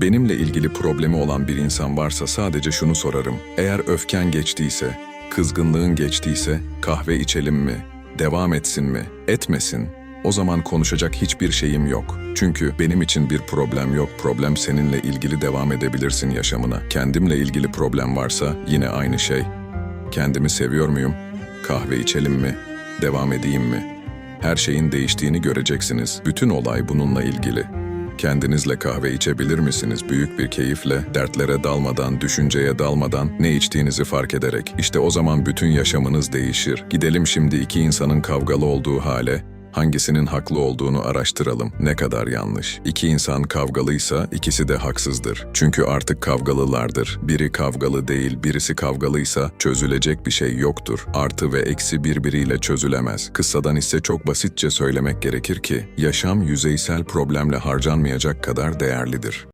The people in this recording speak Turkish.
Benimle ilgili problemi olan bir insan varsa sadece şunu sorarım. Eğer öfken geçtiyse, kızgınlığın geçtiyse kahve içelim mi? Devam etsin mi? Etmesin. O zaman konuşacak hiçbir şeyim yok. Çünkü benim için bir problem yok. Problem seninle ilgili devam edebilirsin yaşamına. Kendimle ilgili problem varsa yine aynı şey. Kendimi seviyor muyum? Kahve içelim mi? Devam edeyim mi? Her şeyin değiştiğini göreceksiniz. Bütün olay bununla ilgili. Kendinizle kahve içebilir misiniz büyük bir keyifle, dertlere dalmadan, düşünceye dalmadan, ne içtiğinizi fark ederek? İşte o zaman bütün yaşamınız değişir. Gidelim şimdi iki insanın kavgalı olduğu hale, hangisinin haklı olduğunu araştıralım. Ne kadar yanlış. İki insan kavgalıysa ikisi de haksızdır. Çünkü artık kavgalılardır. Biri kavgalı değil, birisi kavgalıysa çözülecek bir şey yoktur. Artı ve eksi birbiriyle çözülemez. Kıssadan ise çok basitçe söylemek gerekir ki, yaşam yüzeysel problemle harcanmayacak kadar değerlidir.